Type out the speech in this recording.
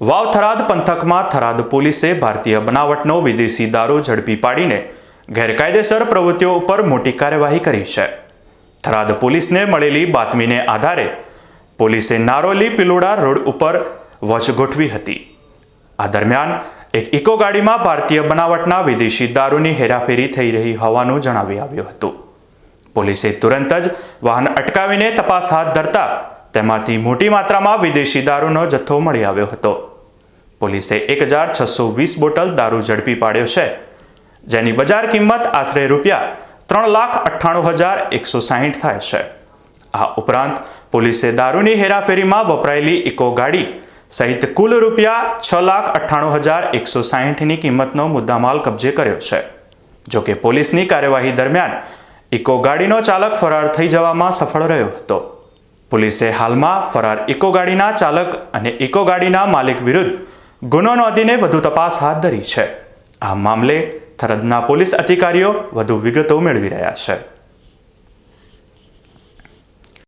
વાવ થરાદ પંથકમાં થરાદ પોલીસે ભારતીય બનાવટનો વિદેશી દારૂ ઝડપી પાડીને ગેરકાયદેસર પ્રવૃત્તિઓ ઉપર મોટી કાર્યવાહી કરી છે. થરાદ પોલીસને મળેલી બાતમીને આધારે પોલીસે નારોલી પિલોડા રોડ ઉપર વચ ગોઠવી હતી. આ દરમિયાન એક ઇકો ગાડીમાં ભારતીય બનાવટના વિદેશી દારૂની હેરાફેરી થઈ રહી હોવાનું જણાવી આવ્યું હતું. પોલીસે તુરંત જ વાહન અટકાવીને તપાસ હાથ ધરતા તેમાંથી મોટી માત્રામાં વિદેશી દારૂનો જથ્થો મળી આવ્યો હતો. પોલીસે એક હજાર છસો વીસ બોટલ દારૂ ઝડપી પાડ્યો છે, જેની બજાર કિંમત આશરે રૂપિયા ત્રણ લાખ અઠ્ઠાણું હજાર એકસો સાહીઠ થાય છે. આ ઉપરાંત પોલીસે દારૂની હેરાફેરીમાં વપરાયેલી ઇકો ગાડી સહિત કુલ રૂપિયા છ લાખ અઠ્ઠાણું હજાર એકસો સાહીઠની કિંમતનો મુદ્દામાલ કબજે કર્યો છે. જોકે પોલીસની કાર્યવાહી દરમિયાન ઇકો ગાડીનો ચાલક ફરાર થઈ જવામાં સફળ રહ્યો હતો. પોલીસે હાલમાં ફરાર ઇકો ગાડીના ચાલક અને ઇકો ગાડીના માલિક વિરુદ્ધ ગુનો નોંધીને વધુ તપાસ હાથ ધરી છે. આ મામલે થરદના પોલીસ અધિકારીઓ વધુ વિગતો મેળવી રહ્યા છે.